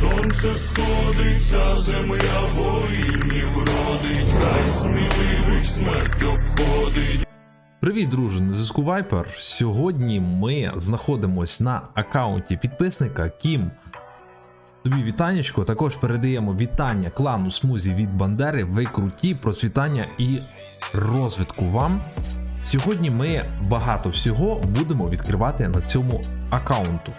сонце сходиться, земля воїнів родить, хай сміливих смерть обходить. Привіт, друже, на зв'язку Viper. Сьогодні ми знаходимось на аккаунті підписника Кім. Тобі вітаннячко. Також передаємо вітання клану Смузі від Бандери. Ви круті, процвітання і розвитку вам. Сьогодні ми багато всього будемо відкривати на цьому аккаунту.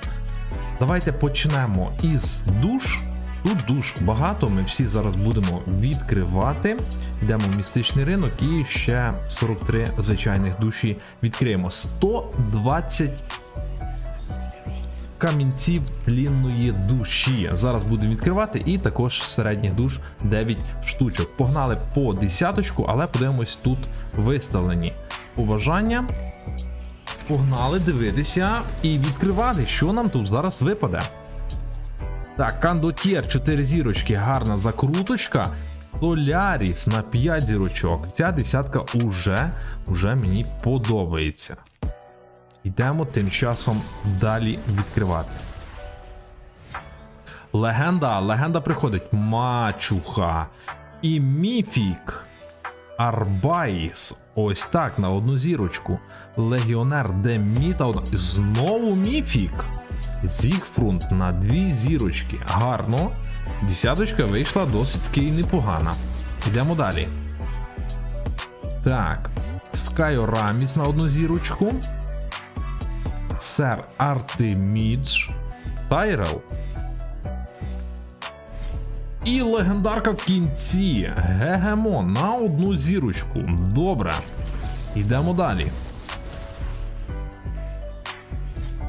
Давайте почнемо із душ. Тут душ багато, ми всі зараз будемо відкривати. Йдемо в містичний ринок і ще 43 звичайних душі відкриємо. 120 камінців тлінної душі. Зараз будемо відкривати, і також середніх душ 9 штучок. Погнали по десяточку, але подивимось тут виставлені побажання. Погнали дивитися і відкривати, що нам тут зараз випаде. Так, Кандотєр 4 зірочки, гарна закруточка. Соляріс на 5 зірочок. Ця десятка уже, уже мені подобається. Йдемо тим часом далі відкривати. Легенда, легенда приходить. Мачуха. І міфік. Арбаїс. Ось так, на одну зірочку. Легіонер Деміта. Знову міфік. Зігфрунт на дві зірочки. Гарно. Десяточка вийшла досить таки непогана. Йдемо далі. Так. Скайораміс на одну зірочку. Сер Артемідж. Тайрел. І легендарка в кінці. Гегемон на одну зірочку. Добре. Йдемо далі.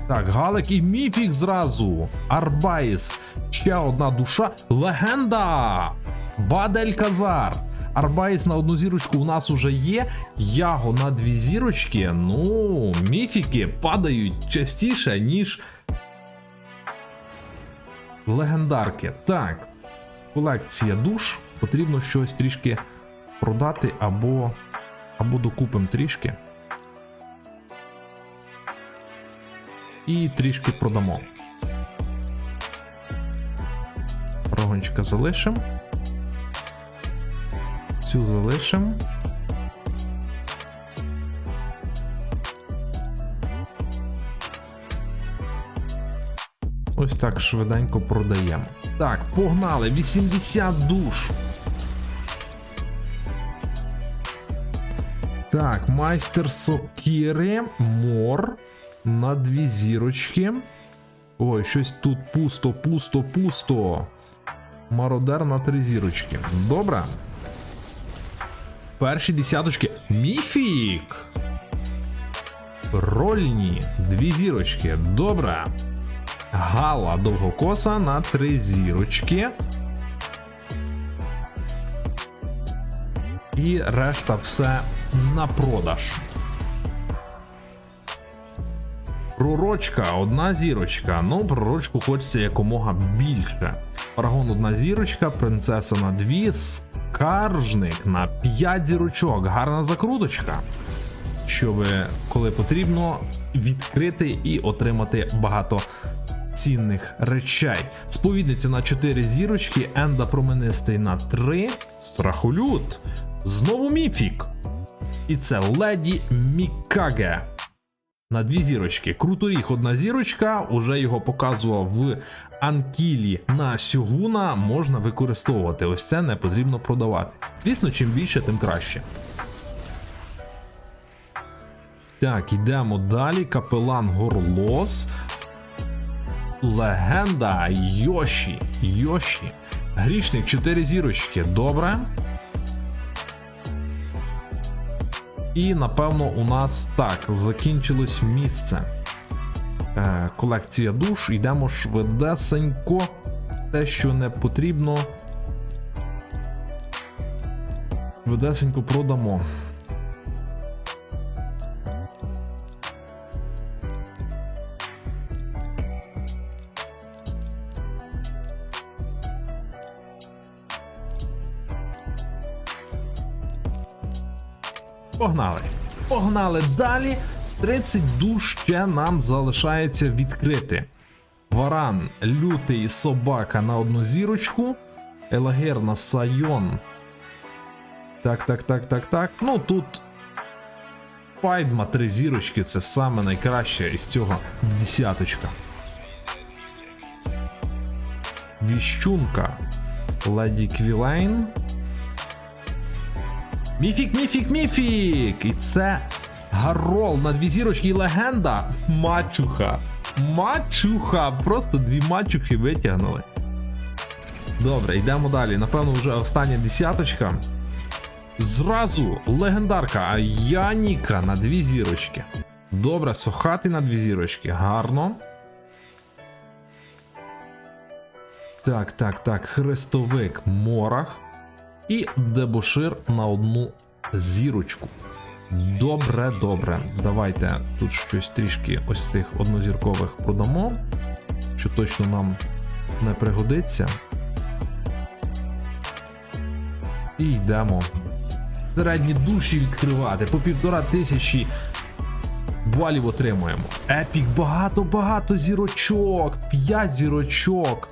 Так, Галик і Міфік зразу. Арбаїс. Ще одна душа. Легенда! Бадель Казар. Арбаїс на одну зірочку у нас уже є. Яго на дві зірочки. Ну, міфіки падають частіше, ніж легендарки. Так. Колекція душ. Потрібно щось трішки продати або, або докупимо трішки. І трішки продамо. Рогончика залишимо. Цю залишимо. Ось так швиденько продаємо. Так, погнали! 80 душ. Так, майстер сокири, мор на дві зірочки. Ой, щось тут пусто, пусто, пусто. Мародер на три зірочки. Добре. Перші десяточки. Міфік. Рольні. Дві зірочки. Добре. Гала довгокоса на три зірочки. І решта все на продаж. Пророчка, одна зірочка. Ну, пророчку хочеться якомога більше. Парагон одна зірочка, принцеса на дві, скаржник на 5 зірочок. Гарна закруточка. Щоб коли потрібно відкрити і отримати багато цінних речей. Сповідниця на 4 зірочки, Енда променистий на 3, страхолют. Знову міфік. І це леді Мікаге. На дві зірочки. Круторіг одна зірочка, уже його показував в Анкілі на Сюгуна, можна використовувати. Ось це не потрібно продавати. Звісно, чим більше, тим краще. Так, йдемо далі. Капелан Горлос. Легенда Йоші. Йоші. Грішник 4 зірочки. Добре. І напевно у нас так закінчилось місце. Е, колекція душ. Йдемо швидесенько. Те, що не потрібно. Швидесенько продамо. Погнали. Погнали далі. 30 душ ще нам залишається відкрити. Варан, лютий собака на одну зірочку. Елагерна Сайон. Так, так, так, так, так. Ну тут. Пайдма три зірочки це саме найкраще із цього десяточка. Віщунка. Леді Квілейн. Міфік, міфік, міфік! І це Гарол на дві зірочки і легенда. Мачуха. Мачуха. Просто дві мачухи витягнули. Добре, йдемо далі. Напевно, вже остання десяточка. Зразу легендарка Яніка на дві зірочки. Добре, Сохати на дві зірочки. Гарно. Так, так, так. Хрестовик Морах. І дебошир на одну зірочку. Добре, добре. Давайте тут щось трішки ось цих однозіркових продамо, що точно нам не пригодиться. І йдемо. Середні душі відкривати по півтора тисячі балів отримуємо. Епік багато-багато зірочок. 5 зірочок.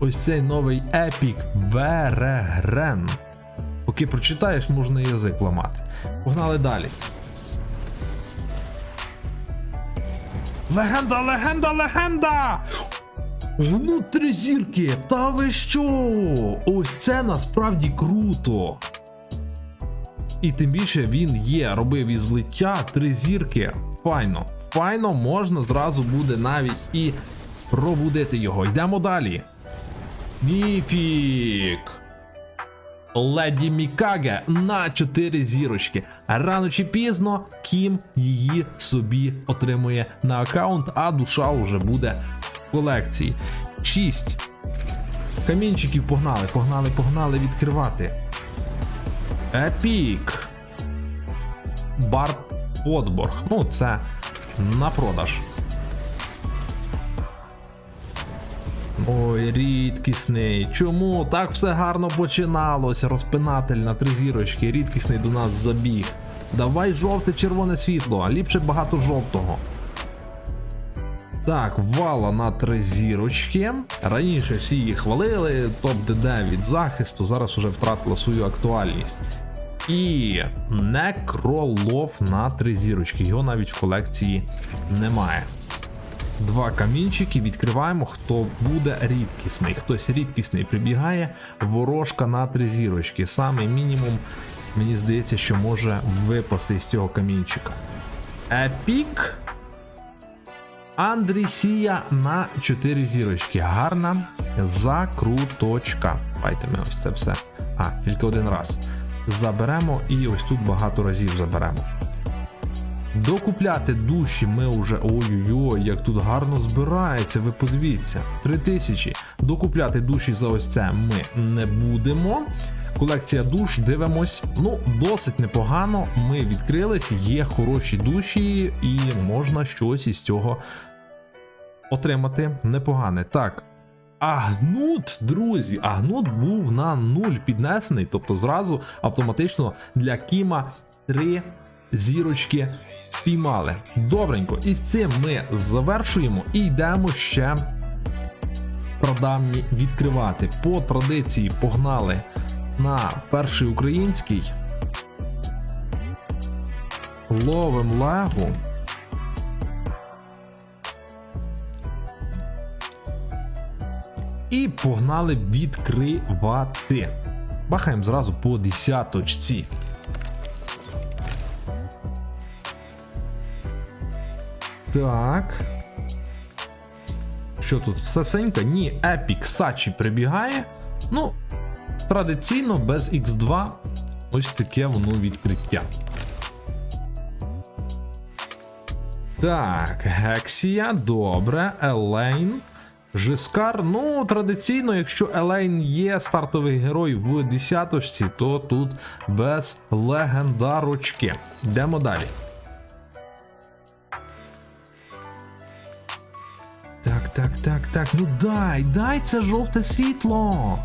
Ось цей новий епік Верегрен. Поки прочитаєш, можна язик ламати. Погнали далі. Легенда, легенда, легенда! Ну, три зірки! Та ви що? Ось це насправді круто. І тим більше він є, робив із злиття три зірки. Файно. Файно можна зразу буде навіть і пробудити його. Йдемо далі. Міфік. Леді Мікаге на 4 зірочки. Рано чи пізно Кім її собі отримує на аккаунт, а душа вже буде в колекції. 6. Камінчиків погнали, погнали, погнали відкривати. Епік. Барт Подборг. Ну, це на продаж. Ой, рідкісний. Чому так все гарно починалося? Розпинатель на три зірочки. Рідкісний до нас забіг. Давай жовте червоне світло, а ліпше багато жовтого. Так, вала на три зірочки. Раніше всі її хвалили, топ ДД від захисту, зараз уже втратила свою актуальність. І некролов на три зірочки. Його навіть в колекції немає. Два камінчики відкриваємо, хто буде рідкісний. Хтось рідкісний прибігає, ворожка на три зірочки. Саме мінімум, мені здається, що може випасти з цього камінчика. Епік. Андрісія на 4 зірочки. Гарна закруточка. Давайте ми ось це все. А, тільки один раз. Заберемо і ось тут багато разів заберемо. Докупляти душі ми вже. Ой-ой-ой, як тут гарно збирається, ви подивіться. 3000. Докупляти душі за ось це ми не будемо. Колекція душ, дивимось. Ну, досить непогано. Ми відкрились, є хороші душі, і можна щось із цього отримати непогане. Так. Агнут, друзі, Агнут був на 0 піднесений, тобто зразу автоматично для Кіма 3 зірочки спіймали. Добренько, і з цим ми завершуємо і йдемо ще прадавні відкривати. По традиції погнали на перший український. Ловим легу. І погнали відкривати. Бахаємо зразу по десяточці. Так. Що тут? Все сенька? Ні, Epic Сачі прибігає. Ну, традиційно без X2 ось таке воно відкриття. Так, Гексія, добре, Елейн. Жискар, ну, традиційно, якщо Елейн є стартовий герой в десяточці, то тут без легендарочки. Йдемо далі. Так, так, так. Ну дай, дай це жовте світло.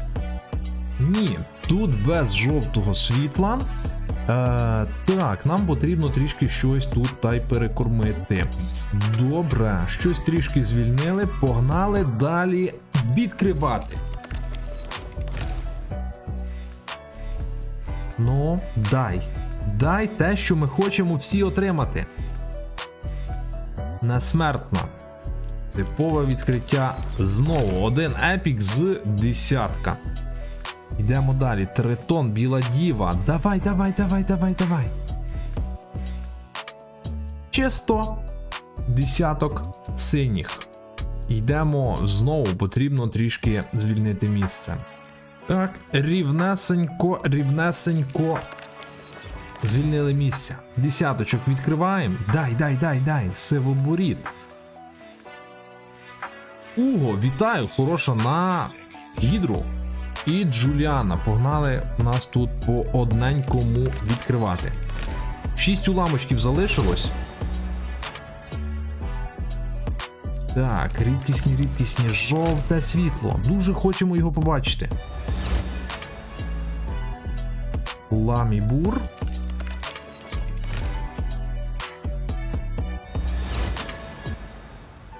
Ні, тут без жовтого світла. Е, так, нам потрібно трішки щось тут та й перекормити. Добре, щось трішки звільнили, погнали далі відкривати. Ну, дай. Дай те, що ми хочемо всі отримати. Несмертно. Типове відкриття знову. Один епік з десятка. Йдемо далі. Тритон, біла діва. Давай, давай, давай, давай, давай. Чисто. Десяток синіх. Йдемо знову, потрібно трішки звільнити місце. Так, рівнесенько, рівнесенько. Звільнили місце. Десяточок відкриваємо. Дай, дай, дай, дай. Сивоборіт. Уго, вітаю! Хороша на гідру. І Джуліана. Погнали нас тут по одненькому відкривати. Шість уламочків залишилось. Так, рідкісні, рідкісні, жовте світло. Дуже хочемо його побачити. Ламібур.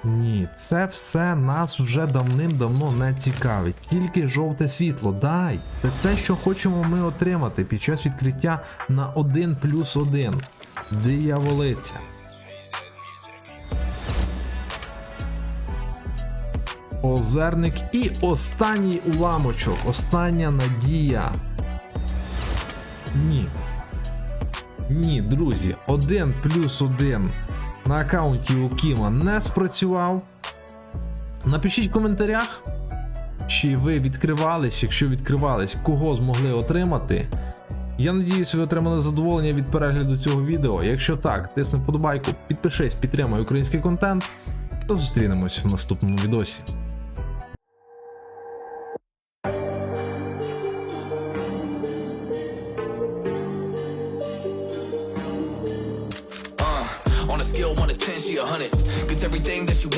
Ні, це все нас вже давним-давно не цікавить. Тільки жовте світло. Дай. Це те, що хочемо ми отримати під час відкриття на 1 плюс 1. Дияволиця. Озерник і останній уламочок. Остання надія. Ні. Ні, друзі, 1 плюс 1 на аккаунті у Кіма не спрацював. Напишіть в коментарях, чи ви відкривались, якщо відкривались, кого змогли отримати. Я надіюсь, ви отримали задоволення від перегляду цього відео. Якщо так, тисни вподобайку, підпишись, підтримай український контент та зустрінемось в наступному відосі.